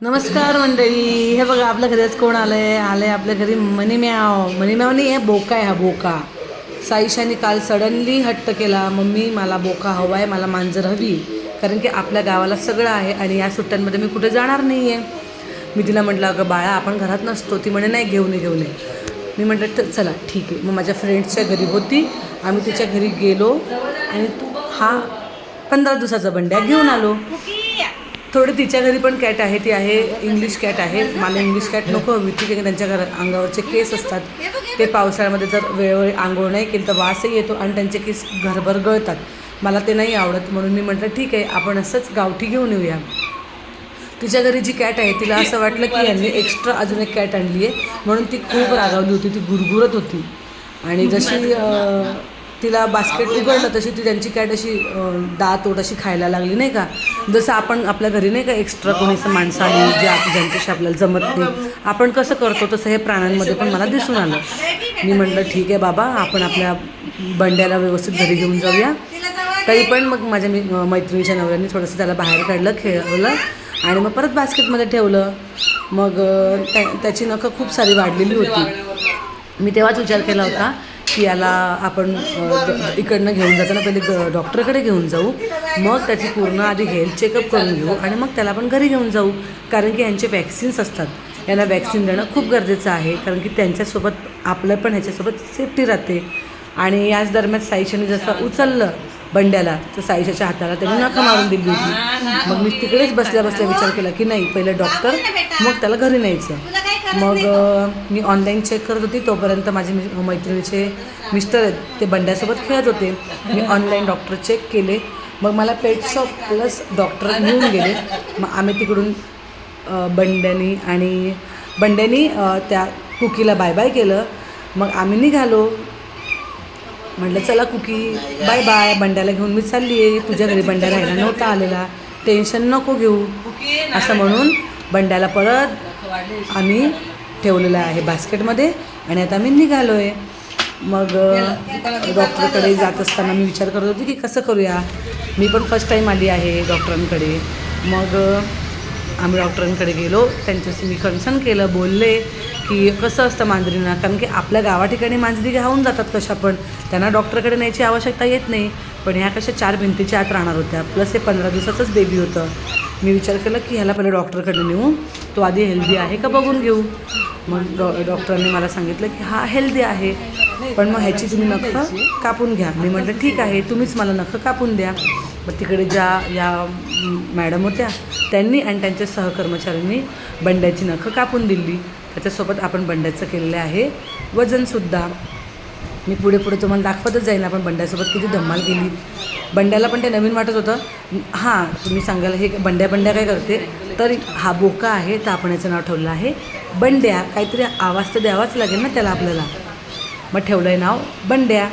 नमस्कार मंडळी. हे बघा आपल्या घराचं कोण आलं कोण आलंय? आलंय आपल्या घरी मनीम्याव मनीम्याव नाही आहे बोका आहे हा बोका. साईशाने काल सडनली हट्ट केला. मम्मी मला बोका हवा आहे मला मांजर हवी. कारण की आपल्या गावाला सगळं आहे आणि या सुट्ट्यांमध्ये मी कुठे जाणार नाही आहे मी तिला म्हटलं अगं बाळा आपण घरात नसतो. ती म्हणे नाही घेऊन ये घेऊन ये. मी म्हटलं "तर चला ठीक आहे. मग माझ्या फ्रेंड्सच्या घरी होती. आम्ही तिच्या घरी गेलो आणि हा पंधरा दिवसाचा बंड्या घेऊन आलो. थोडी तिच्या घरी पण कॅट आहे ती आहे इंग्लिश कॅट आहे. मला इंग्लिश कॅट नको. हवी ठीक आहे त्यांच्या घर अंगावरचे केस असतात ते पावसाळ्यामध्ये जर वेळोवेळी आंघोळ नाही केली तर वासही येतो आणि त्यांचे केस घरभर गळतात. मला ते नाही आवडत. म्हणून मी म्हटलं ठीक आहे आपण असंच गावठी घेऊन येऊया. तिच्या घरी जी कॅट आहे तिला असं वाटलं की यांनी एक्स्ट्रा अजून एक कॅट आणली आहे. म्हणून ती खूप रागावली होती. ती गुरगुरत होती. आणि जशी तिला बास्केट उघडलं तशी ती त्यांची कॅट अशी दात ओट अशी खायला लागली नाही का? जसं आपण आपल्या घरी नाही का एक्स्ट्रा कोणी असं माणसं आली जे आप ज्यांच्याशी आपल्याला जमत नाही आपण कसं करतो तसं हे प्राण्यांमध्ये पण मला दिसून आलं. मी म्हटलं ठीक आहे बाबा आपण आपल्या बंड्याला व्यवस्थित घरी घेऊन जाऊया. तरी पण मग माझ्या मी मैत्रिणीच्या नवऱ्याने थोडंसं त्याला बाहेर काढलं खेळवलं आणि मग परत बास्केटमध्ये ठेवलं. मग त्या त्याची नखं खूप सारी वाढलेली होती. मी तेव्हाच विचार केला होता की याला आपण इकडनं घेऊन जाताना पहिले ग- डॉक्टरकडे घेऊन जाऊ. मग त्याची पूर्ण आधी हेल्थ चेकअप करून घेऊ आणि मग त्याला आपण घरी घेऊन जाऊ. कारण की यांचे वॅक्सिन्स असतात. यांना वॅक्सिन देणं खूप गरजेचं आहे. कारण की त्यांच्यासोबत आपलं पण ह्याच्यासोबत सेफ्टी राहते. आणि याच दरम्यान साईशाने जसं उचललं बंड्याला तर साईशाच्या हाताला त्यांनी नखं मारून दिली होती. मग मी तिकडेच बसल्या बसल्या विचार केला की नाही पहिले डॉक्टर मग त्याला घरी न्यायचं. मग मी ऑनलाईन चेक करत होती तोपर्यंत माझे मि- मैत्रिणीचे मिस्टर आहेत ते बंड्यासोबत खेळत होते. मी ऑनलाईन डॉक्टर चेक केले. मग मला पेट शॉप प्लस डॉक्टर घेऊन गेले. मग आम्ही तिकडून बंड्यानी आणि बंड्यानी त्या कुकीला बाय बाय केलं. मग आम्ही निघालो. म्हटलं चला कुकी बाय बाय बंड्याला घेऊन मी चालली आहे तुझ्या घरी बंड्या राहायला नव्हता आलेला. टेन्शन नको घेऊ. असं म्हणून बंड्याला परत आम्ही ठेवलेलं आहे बास्केटमध्ये आणि आता आम्ही निघालो आहे मग डॉक्टरकडे जात असताना मी विचार करत होते की कसं करूया? मी पण फर्स्ट टाईम आली आहे डॉक्टरांकडे. मग आम्ही डॉक्टरांकडे गेलो. त्यांच्याशी मी कन्सर्न केलं बोलले की कसं असतं मांजरींना? कारण की आपल्या गावा ठिकाणी मांजरी घाऊन जातात कशा पण. त्यांना डॉक्टरकडे न्यायची आवश्यकता येत नाही. पण ह्या कशा चार भिंतीच्या आत राहणार होत्या? प्लस हे पंधरा दिवसाचंच बेबी होतं. मी विचार केला की ह्याला पहिले डॉक्टरकडे नेऊ. तो आधी हेल्दी आहे का बघून घेऊ. मग डॉ डॉक्टरांनी मला सांगितलं की हा हेल्दी आहे. पण मग ह्याची तुम्ही नखं कापून घ्या. मी म्हटलं ठीक आहे तुम्हीच मला नखं कापून द्या. मग तिकडे ज्या या मॅडम होत्या त्यांनी आणि त्यांच्या सहकर्मचाऱ्यांनी बंड्याची नखं कापून दिली. त्याच्यासोबत आपण बंड्याचं केलेलं आहे. वजनसुद्धा मी पुढे पुढे तुम्हाला दाखवतच जाईल आपण बंड्यासोबत किती धम्माल केली. बंड्याला पण ते नवीन वाटत होतं. हां तुम्ही सांगाल हे बंड्या बंड्या काय करते? तर हा बोका आहे तर आपण याचं नाव ठेवलं आहे. बंड्या काहीतरी आवाज तर द्यावाच लागेल ना त्याला आपल्याला. मग ठेवलं आहे नाव बंड्या.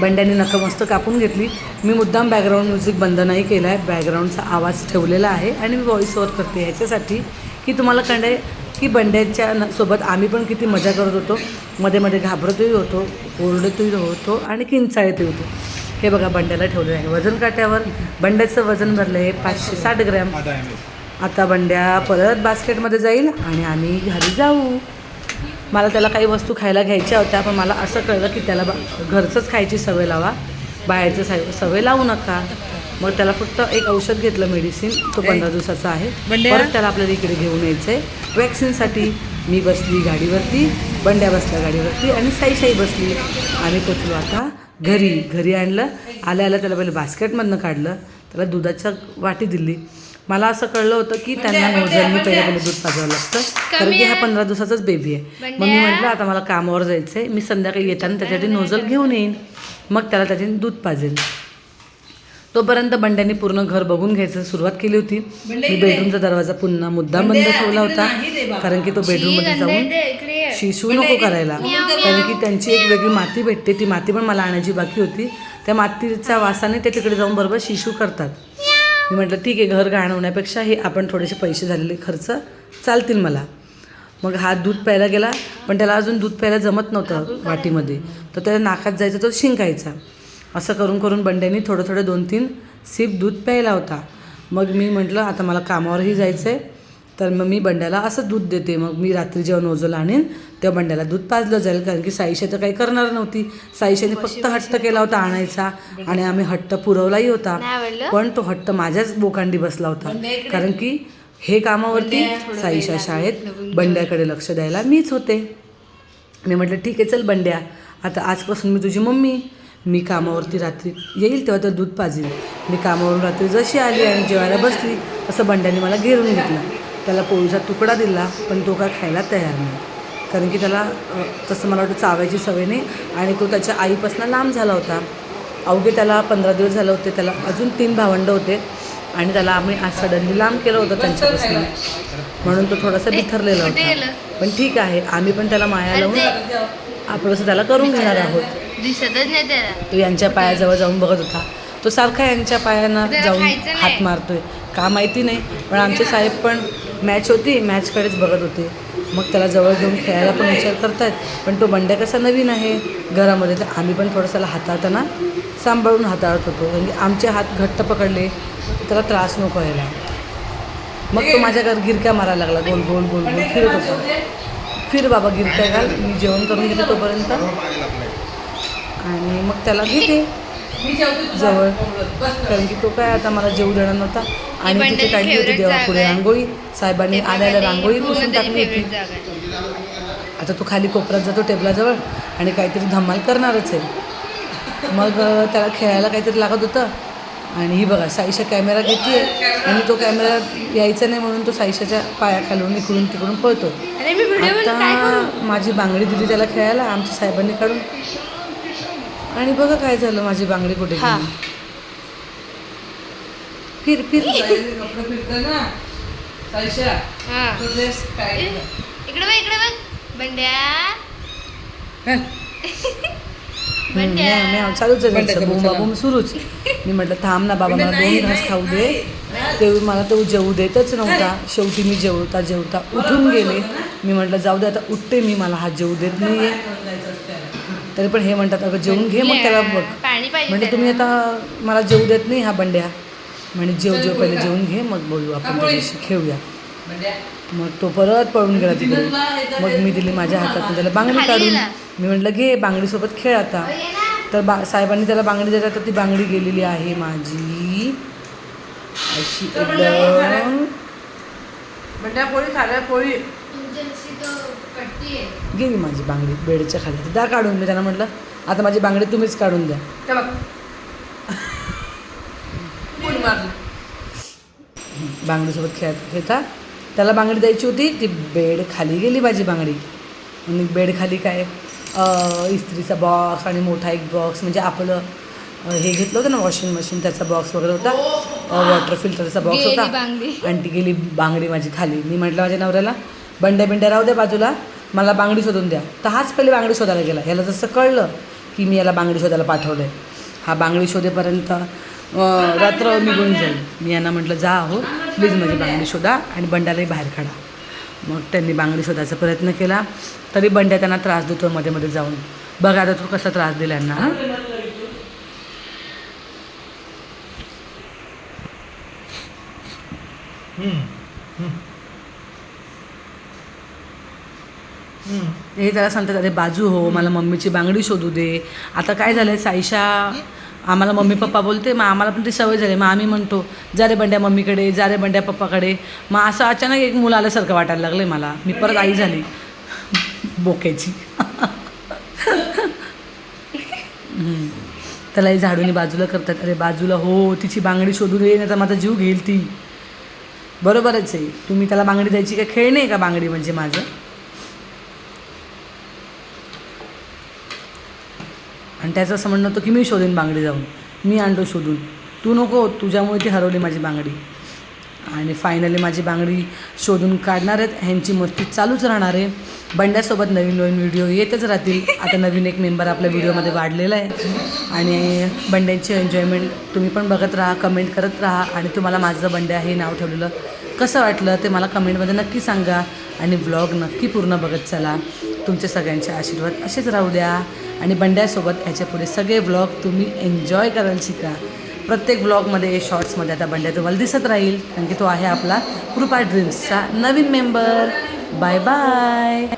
बंड्याने नखं मस्त कापून घेतली. मी मुद्दाम बॅकग्राऊंड म्युझिक बंद नाही केला आहे बॅकग्राऊंडचा आवाज ठेवलेला आहे आणि मी व्हॉइस ओवर करते ह्याच्यासाठी की तुम्हाला कळेल की बंड्याच्या न सोबत आम्ही पण किती मजा करत होतो. मध्ये मध्ये घाबरतही होतो ओरडतही होतो आणि किंचाळतही होतो. हे बघा बंड्याला ठेवलं आहे. वजन काट्यावर बंड्याचं वजन भरलं आहे पाचशे साठ ग्रॅम. आता बंड्या परत बास्केटमध्ये जाईल आणि आम्ही घरी जाऊ. मला त्याला काही वस्तू खायला घ्यायच्या होत्या पण मला असं कळलं की त्याला बा- घरचंच खायची सवय लावा. बाहेरचं साय सवय लावू नका. मग त्याला फक्त एक औषध घेतलं मेडिसिन तो पंधरा दिवसाचा आहे. परत त्याला आपल्याला इकडे घेऊन यायचं आहे वॅक्सिनसाठी मी बसली गाडीवरती बंड्या बसल्या गाडीवरती आणि साईशाई बसली. आम्ही पोचलो आता घरी. घरी आणलं आल्या आल्या त्याला पहिले बास्केटमधनं काढलं त्याला दुधाच्या वाटी दिली. मला असं कळलं होतं की त्यांना नोझलनी पहिले पहिले दूध पाजावं लागतं. कारण की हा पंधरा दिवसाचाच बेबी आहे. मग मी म्हटलं आता मला कामावर जायचं आहे मी संध्याकाळी येताना त्याच्यासाठी नोझल घेऊन येईन. मग त्याला त्याच्याने दूध पाजेल. तोपर्यंत बंड्याने पूर्ण घर बघून घ्यायचं सुरुवात केली होती. मी बेडरूमचा दरवाजा पुन्हा मुद्दाम बंद ठेवला होता कारण की तो बेडरूममध्ये जाऊन शिशू नको करायला. कारण की त्यांची एक वेगळी माती भेटते ती माती पण मला आणायची बाकी होती. त्या मातीच्या वासाने ते तिकडे जाऊन बरोबर शिशू करतात. मी म्हटलं ठीक आहे घर घाण होण्यापेक्षा हे आपण थोडेसे पैसे झालेले खर्च चालतील मला. मग हा दूध प्यायला गेला पण त्याला अजून दूध प्यायला जमत नव्हतं वाटीमध्ये. तर त्याच्या नाकात जायचं तो शिंकायचा. असं करून करून बंड्यानी थोडं थोडं दोन तीन सिप दूध प्यायला होता. मग मी म्हटलं आता मला कामावरही जायचं आहे तर मग मी बंड्याला असं दूध देते. मग मी रात्री जेव्हा नोजल आणेन तेव्हा बंड्याला दूध पाजलं जाईल. कारण की साईशा तर काही करणार नव्हती. साईशाने फक्त हट्ट केला होता आणायचा आणि आम्ही हट्ट पुरवलाही होता. पण तो हट्ट माझ्याच बोकांडी बसला होता. कारण की हे कामावरती साईशा शाळेत बंड्याकडे लक्ष द्यायला मीच होते. मी म्हटलं ठीक आहे चल बंड्या. आता आजपासून मी तुझी मम्मी. मी कामावरती रात्री येईल तेव्हा तर दूध पाजील मी कामावरून रात्री जशी आली आणि जेवायला बसली तसं बंड्याने मला घेरून घेतलं. त्याला पोळीचा तुकडा दिला पण तो काय खायला तयार नाही. कारण की त्याला तसं मला वाटतं चावायची सवय नाही आणि तो त्याच्या आईपासून लांब झाला होता. अवघे त्याला पंधरा दिवस झाले होते त्याला अजून तीन भावंडं होते आणि त्याला आम्ही आज सडनली लांब केलं होतं त्यांच्यापासून. म्हणून तो थोडासा बिथरलेला होता? पण ठीक आहे आम्ही पण त्याला माया लावून ते आपलंसं त्याला करून घेणार आहोत. दिसतच नाही त्याला. तो यांच्या पायाजवळ जाऊन बघत होता. तो सारखा यांच्या पायांना त्याला जाऊन खायचं नाही. हात मारतोय. का माहिती नाही पण आमचे साहेब पण मॅच होती मॅचकडेच बघत होते. मग त्याला जवळ घेऊन खेळायला पण विचार करतायत. पण तो बंड्या कसा नवीन आहे घरामध्ये तर आम्ही पण थोडंसं त्याला हाताळताना सांभाळून हाताळत होतो. म्हणजे आमचे हात घट्ट पकडले त्याला त्रास नको व्हायला. मग तो माझ्या घर गिरक्या मारायला लागला. गोल गोल गोल गोल फिरत होता. फिर बाबा गिरक्या घाल मी जेवण करून घेते तोपर्यंत. आणि मग त्याला घेते. जवळ. कारण की तो काय आता मला जेवू देणार नव्हता. आणि तिथे काढली होती देवापुढे. रांगोळी. साहेबांनी आल्याला रांगोळी पुसून टाकली होती. आता तो खाली कोपऱ्यात जातो टेबलाजवळ आणि काहीतरी धमाल करणारच आहे. मग त्याला खेळायला काहीतरी लागत होतं. आणि ही बघा साईशा कॅमेरा घेते आणि तो कॅमेरा यायचा नाही म्हणून तो साईशाच्या पायाखालून इकडून तिकडून पळतो अरे मी व्हिडिओमध्ये काय करू? आता माझी बांगडी दिली त्याला खेळायला. आमच्या साहेबांनी काढून आणि बघा काय झालं माझी बांगडी कुठे हा. गेली. फिर फिर हा. इकडे बघ इकडे बघ. बंड्या. बंड्या. म्याव, म्याव, चालूच आहे त्यांचं बुम बुम सुरूच. मी म्हटलं थांब ना बाबा मला दोन घास खाऊ दे. ते मला तो जेवू देतच नव्हता. शेवटी मी जेवता जेवता उठून गेले. मी म्हटलं जाऊ दे आता उठते मी मला हा जेवू देत नाहीये. तरी पण हे म्हणतात अगं जेवून घे मग त्याला बघ. पाणी पाहिजे म्हणजे तुम्ही आता मला जेवू देत नाही हा बंड्या. म्हणे जेव जेव पहिले जेवून घे मग बोलू आपण त्याच्याशी खेळूया. मग तो परत पळून गेला तिकडे. मग मी दिली माझ्या हातात त्याला बांगडी काढून. मी म्हटलं घे बांगडीसोबत खेळ आता. तर बा साहेबांनी त्याला बांगडी देतात तर ती बांगडी गेलेली आहे माझी. अशी एकदम. पोळी खाल्या पोळी. गेली माझी बांगडी बेडच्या खाली. द्या काढून मी त्यांना म्हटलं आता माझी बांगडी तुम्हीच काढून द्या. बांगडीसोबत खेळत खेळता. त्याला बांगडी द्यायची होती ती बेड खाली गेली माझी बांगडी. आणि बेड खाली काय इस्त्रीचा बॉक्स आणि मोठा एक बॉक्स म्हणजे आपलं हे घेतलं होतं ना वॉशिंग मशीन त्याचा बॉक्स वगैरे होता. वॉटर फिल्टरचा बॉक्स होता. आणि ती गेली बांगडी माझी खाली. मी म्हटलं माझ्या नवऱ्याला बंड्या बिंड्या राहू द्या बाजूला. मला बांगडी शोधून द्या. तर हाच पहिले बांगडी शोधायला गेला. ह्याला जसं कळलं की मी याला बांगडी शोधायला पाठवलं आहे हा बांगडी शोधेपर्यंत रात्र निघून जाईल. मी यांना म्हटलं जा हो प्लीज माझी बांगडी शोधा आणि बंड्यालाही बाहेर काढा. मग त्यांनी बांगडी शोधायचा प्रयत्न केला. तरी बंड्या त्यांना त्रास देतो मध्ये मध्ये जाऊन. बघा आता तू कसा त्रास दिला यांना हा? हे त्याला सांगतात अरे बाजू हो मला मम्मीची बांगडी शोधू दे. आता काय झालं साईशा आम्हाला मम्मी पप्पा बोलते मग आम्हाला पण ती सवय झाली. मग आम्ही म्हणतो जा रे बंड्या मम्मीकडे जा रे बंड्या पप्पाकडे. मग असं अचानक एक मुलं आल्यासारखं वाटायला लागलं आहे मला. मी परत आई झाली. बोक्याची त्यालाही झाडूने बाजूला करतात अरे बाजूला हो तिची बांगडी शोधून दे नाही तर माझा जीव घेईल ती. बरोबरच आहे. तुम्ही त्याला बांगडी द्यायची का खेळ नाही का बांगडी म्हणजे माझं? आणि त्याचं असं म्हणणं होतं की मी शोधेन बांगडी जाऊन. मी आणतो शोधून. तू नको तुझ्यामुळे ती हरवली माझी बांगडी. आणि फायनली माझी बांगडी शोधून काढणार आहेत. ह्यांची मस्ती चालूच राहणार आहे. बंड्यासोबत नवीन नवीन व्हिडिओ येतच राहतील. आता नवीन एक मेंबर आपल्या व्हिडिओमध्ये वाढलेला आहे. आणि बंड्यांची एन्जॉयमेंट तुम्ही पण बघत राहा कमेंट करत राहा. आणि तुम्हाला माझं बंड्या हे नाव ठेवलेलं कसं वाटलं ते मला कमेंटमध्ये नक्की सांगा. आणि ब्लॉग नक्की पूर्ण बघत चला. तुमचे सगळ्यांचे आशीर्वाद असेच राहू द्या. आणि बंड्यासोबत ह्याच्या पुढे सगळे ब्लॉग तुम्ही एन्जॉय करायला शिका. प्रत्येक ब्लॉगमध्ये शॉर्ट्समध्ये आता बंड्या तुम्हाला दिसत राहील कारण की तो आहे आपला कृपा ड्रीम्सचा नवीन मेंबर बाय बाय